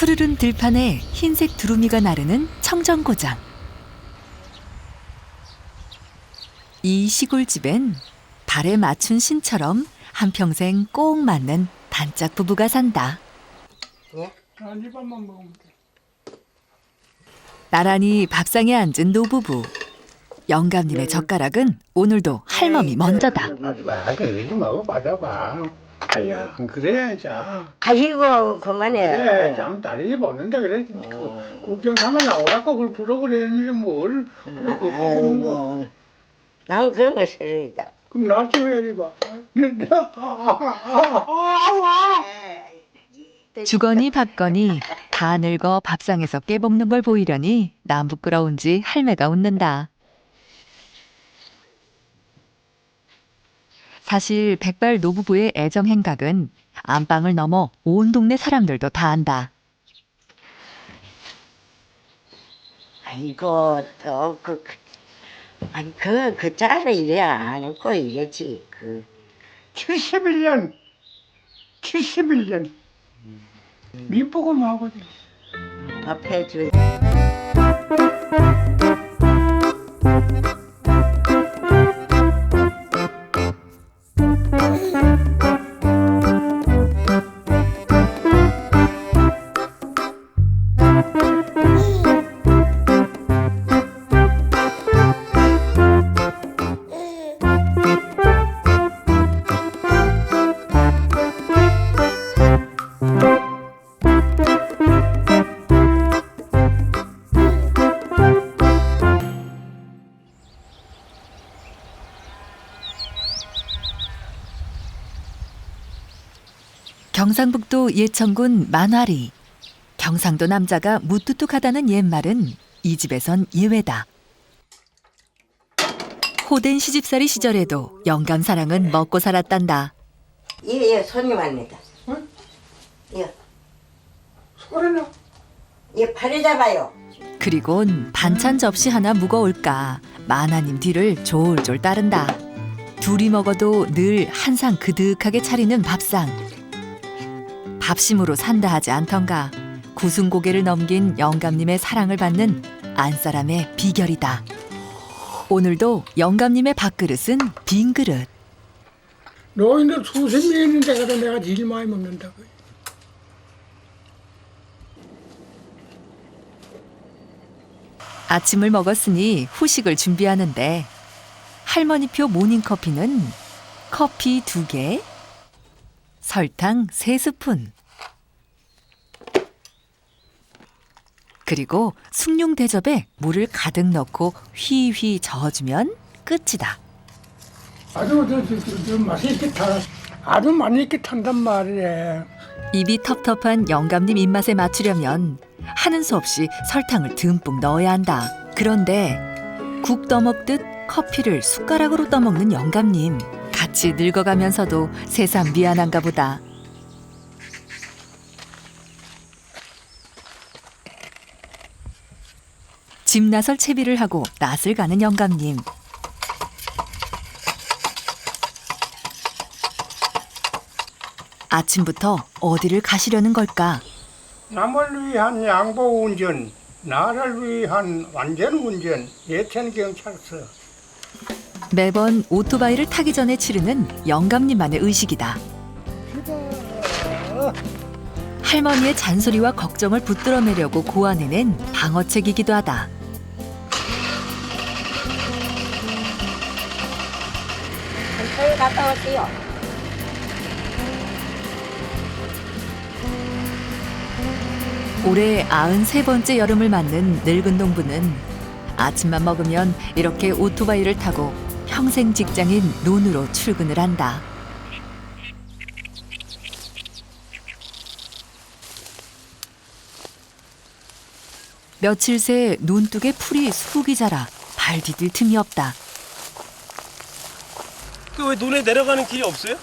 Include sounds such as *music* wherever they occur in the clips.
푸르른 들판에 흰색 두루미가 나르는 청정고장. 이 시골집엔 발에 맞춘 신처럼 한평생 꼭 맞는 단짝 부부가 산다. 먹으면 돼. 나란히 밥상에 앉은 노부부. 영감님의 젓가락은 오늘도 할멈이 먼저다. 하지 마. 그러지 말고 받아봐. 아야, 그래야지. 아이고 그만해. 그래, 참 다리 보는데 그래. 그 국정사만 나오라고 그걸 부르고 그랬는데 뭘. 아이고 난 그런 거 싫어이다. 그럼 나좀 해야지 봐. *laughs* 주거니 받거니 다 늙어 밥상에서 깨볶는 걸 보이려니 남 부끄러운지 할매가 웃는다. 사실 백발 노부부의 애정 행각은 안방을 넘어 온 동네 사람들도 다 안다. 아이고 또그 아니 그그 짤을 이래야 안 했고 이랬지 그 71년. 71년. 밑보고만 하거든. 밥해 주. Oh, 경상북도 예천군 만화리. 경상도 남자가 무뚝뚝하다는 옛말은 이 집에선 예외다. 호된 시집살이 시절에도 영감 사랑은 먹고 살았단다. 얘얘 손님 왔니다. 응? 얘, 소리나. 얘 팔을 잡아요. 그리곤 반찬 접시 하나 무거울까 마나님 뒤를 졸졸 따른다. 둘이 먹어도 늘 한상 그득하게 차리는 밥상. 밥심으로 산다 하지 않던가 구순 고개를 넘긴 영감님의 사랑을 받는 안사람의 비결이다. 오늘도 영감님의 밥그릇은 빈 그릇. 노인들 수십 명 있는데 가서 내가 제일 많이 먹는다고. 아침을 먹었으니 후식을 준비하는데 할머니표 모닝커피는 커피 두 개, 설탕 세 스푼, 그리고 숭늉 대접에 물을 가득 넣고 휘휘 저어주면 끝이다. 아주 저, 저, 저, 저 맛이 있게 타. 아주 많이 있게 탄단 말이에. 입이 텁텁한 영감님 입맛에 맞추려면 하는 수 없이 설탕을 듬뿍 넣어야 한다. 그런데 국 떠먹듯 커피를 숟가락으로 떠먹는 영감님. 같이 늙어가면서도 새삼 미안한가 보다. 집 나설 채비를 하고 낯을 가는 영감님. 아침부터 어디를 가시려는 걸까? 남을 위한 양보 운전, 나를 위한 완전 운전, 예천 경찰서. 매번 오토바이를 타기 전에 치르는 영감님만의 의식이다. 할머니의 잔소리와 걱정을 붙들어내려고 고안해낸 방어책이기도 하다. 갔다 올게요. 올해 93번째 여름을 맞는 늙은 농부는 아침만 먹으면 이렇게 오토바이를 타고 평생 직장인 논으로 출근을 한다. 며칠 새 논둑에 풀이 수북이 자라 발 디딜 틈이 없다. 그 왜 논에 내려가는 길이 없어요?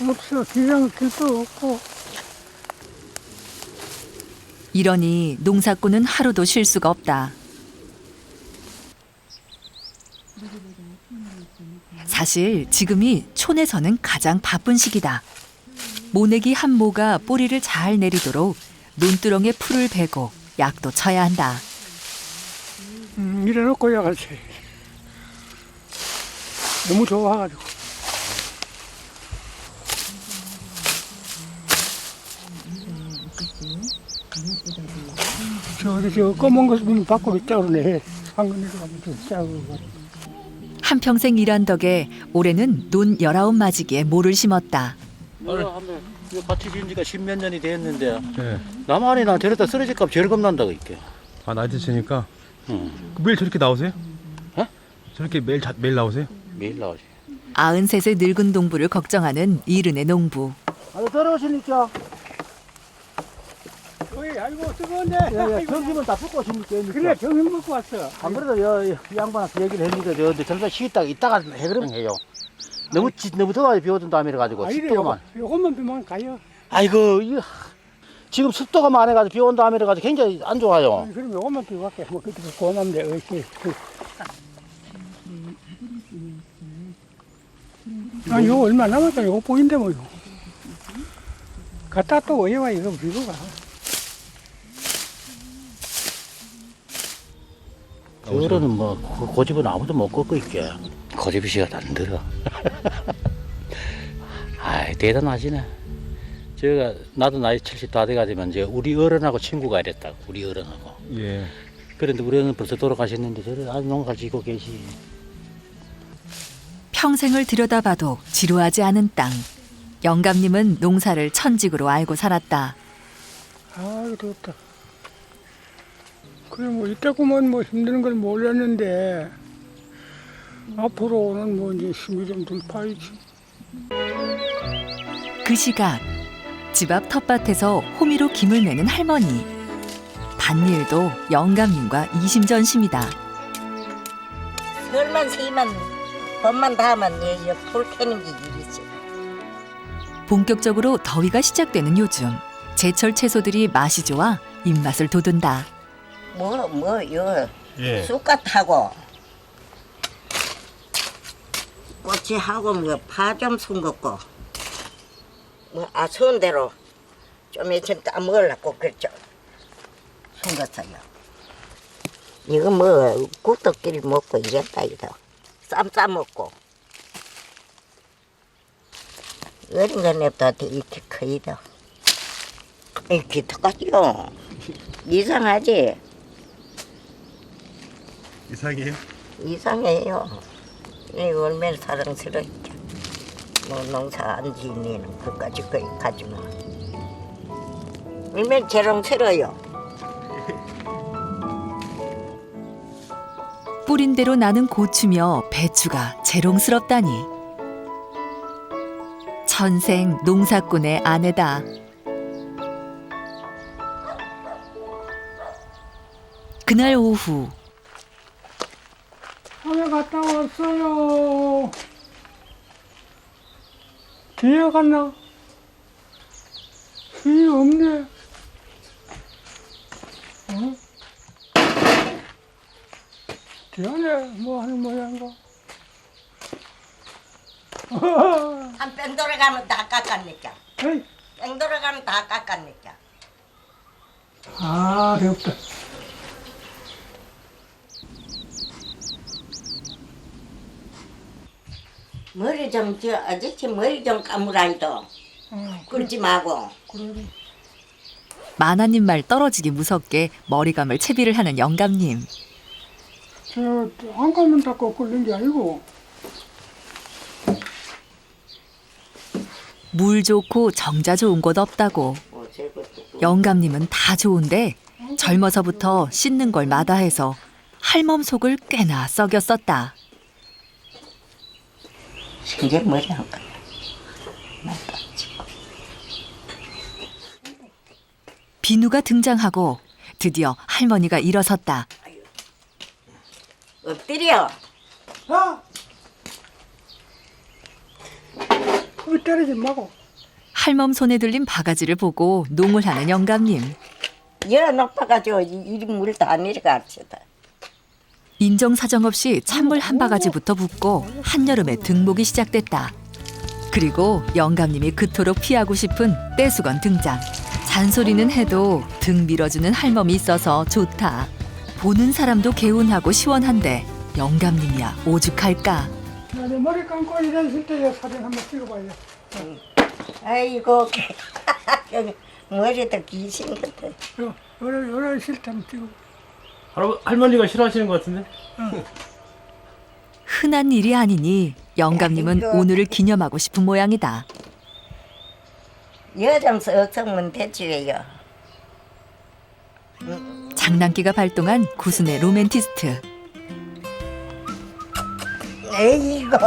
없어, 기장 길도 없고. 이러니 농사꾼은 하루도 쉴 수가 없다. 사실 지금이 촌에서는 가장 바쁜 시기다. 모내기 한 모가 뿌리를 잘 내리도록 논두렁에 풀을 베고 약도 쳐야 한다. 음, 이래놓고 야가지 너무 좋아가지고 저 검은 보면 짜오르네 황금 내려가면 저 짜오르고 한평생 일한 덕에 올해는 논 열아홉 마지기에 모를 심었다. 내가 한번 이거 밭이 지은 지가 십몇 년이 됐는데 네. 나만이 나 저랬다 쓰러질 값 제일 겁난다고 이게. 아 나이 드시니까 응. 그 매일 저렇게 나오세요? 어? 저렇게 매일 자, 매일 나오세요? 매일 나오지. 아흔셋의 늙은 동부를 걱정하는 이른의 농부. 아, 들어오시니까. 어이 아이고 뜨거운데. 야, 야, 점심은 다 붓고 오십니까? 그래 점심 먹고 왔어. 안 그래도 여, 여, 이 양반한테 얘기를 했는데 저 근데 점심 쉬었다가 이따가 해 그러면 해요. 너무 지, 너무 더워서 비 오던 다음에 가지고 아. 요거, 요것만 비면 가요. 아이고 이거 지금 습도가 많아가지고 비온 다음에 가지고 굉장히 안 좋아요. 아니, 그럼 요것만 비고 갈게. 뭐 그때 고맙네 어이 아 이거 얼마 남았다. 이거 보인대 뭐 이거 갔다 또 어디 와 이거 비고 가 저거는 뭐 고- 고집은 아무도 못 꺾고 있게. 고집이 씨가 안 들어. *laughs* 아이 대단하시네. 제가 나도 나이 70 다 돼가지만 이제 우리 어른하고 친구가 이랬다고 우리 어른하고. 예. 그런데 우리 어른 벌써 돌아가셨는데 저를 아주 농가 지고 계시. 평생을 들여다봐도 지루하지 않은 땅. 영감님은 농사를 천직으로 알고 살았다. 아 덥다 그래 뭐 이때구만 뭐 힘드는 걸 몰랐는데 앞으로는 뭐 이제 힘이 좀들 파이지 그 시각 집 앞 텃밭에서 호미로 김을 매는 할머니. 밭일도 영감님과 이심전심이다. 설만 세만 법만 다하면 얘풀 캐는 게 일이지. 본격적으로 더위가 시작되는 요즘 제철 채소들이 맛이 좋아 입맛을 돋운다. 뭐, 뭐, 요, 예. 쑥갓하고, 꼬치하고, 뭐, 파 좀 숨겼고, 뭐, 아쉬운 대로 좀 있으면 따먹으려고 그랬죠. 숨겼어요. 이거 뭐, 국떡끼리 먹고 이랬다, 이거. 쌈 싸먹고. 어린 거 냅다 이렇게 커이다. 이렇게 똑같죠. 이상하지? 이상해요? 이상해요. 이거 얼마나 사랑스럽죠. 뭐 농사 안 지니는 그까지 거기 가지마. 얼마나 자랑스러워요. *laughs* 뿌린 대로 나는 고추며 배추가 재롱스럽다니. 천생 농사꾼의 아내다. 그날 오후 갔다 왔어요 뒤에 갔나? 뒤에 없네 어? 뒤안에 뭐 하는 모양인가? *laughs* 한뺑 돌아가면 다 깎았니까. 에이, 뺑 돌아가면 다 깎았니까. 아, 배고프다. 머리 좀, 저 아저씨 머리 좀 감으라이도. 굴지 마고. 만화님 말 떨어지기 무섭게 머리감을 채비를 하는 영감님. 저, 한 가면 닦고 끓는 게 아니고, 물 좋고 정자 좋은 곳 없다고. 영감님은 다 좋은데 젊어서부터 씻는 걸 마다해서 할멈 속을 꽤나 썩였었다. 신경 머리 한 거. 비누가 등장하고 드디어 할머니가 일어섰다. 엎드려. 아! 거기 때리지 마고. 할멈 손에 들린 바가지를 보고 농을 하는 영감님. 여 높아가지고 이리 물다 내려갑시다. 인정사정 없이 찬물 한 바가지부터 붓고 한여름에 등목이 시작됐다. 그리고 영감님이 그토록 피하고 싶은 떼수건 등장. 잔소리는 해도 등 밀어주는 할멈이 있어서 좋다. 보는 사람도 개운하고 시원한데 영감님이야 오죽할까. 내 머리 감고 일했을 때 사진 한번 찍어봐요. 아이고 *laughs* 머리도 귀신 같아. 요, 요래, 요래 실때 한번 찍어. 할아버, 할머니가 싫어하시는 것 같은데? 흔한 일이 아니니 영감님은 아이고. 오늘을 기념하고 싶은 모양이다. 여장 석성문 대주예요. 장난기가 발동한 구순의 로맨티스트. 에이고.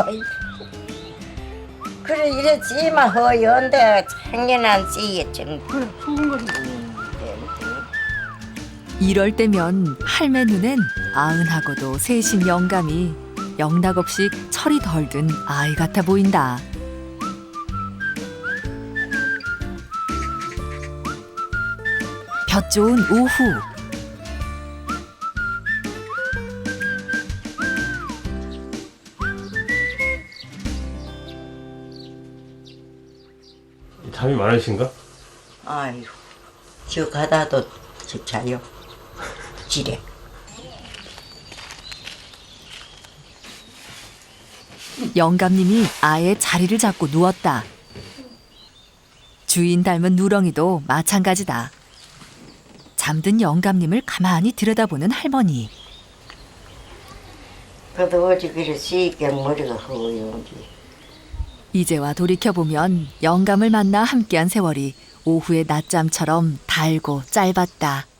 그래 이랬지만 허연데 작년한 씨에 좀 그래, 수근 거지. 이럴 때면 할매 눈엔 아흔하고도 세신 영감이 영락없이 철이 덜 든 아이 같아 보인다. 볕 좋은 오후 잠이 많으신가? 아이고 저 가다도 저 자요. 지레. 영감님이 아예 자리를 잡고 누웠다. 주인 닮은 누렁이도 마찬가지다. 잠든 영감님을 가만히 들여다보는 할머니. 그래도 어제 그래 쉽게 머리가 허연지. 이제와 돌이켜보면 영감을 만나 함께한 세월이 오후의 낮잠처럼 달고 짧았다.